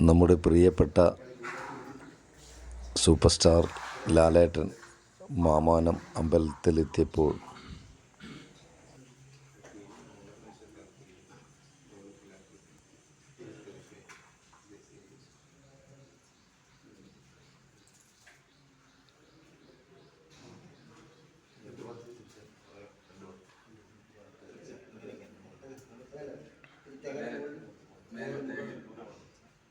നമ്മുടെ പ്രിയപ്പെട്ട super star Lalettan Mamanam അമ്പലത്തിലെത്തിയപ്പോൾ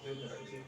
കറക്റ്റ് കറക്റ്റ്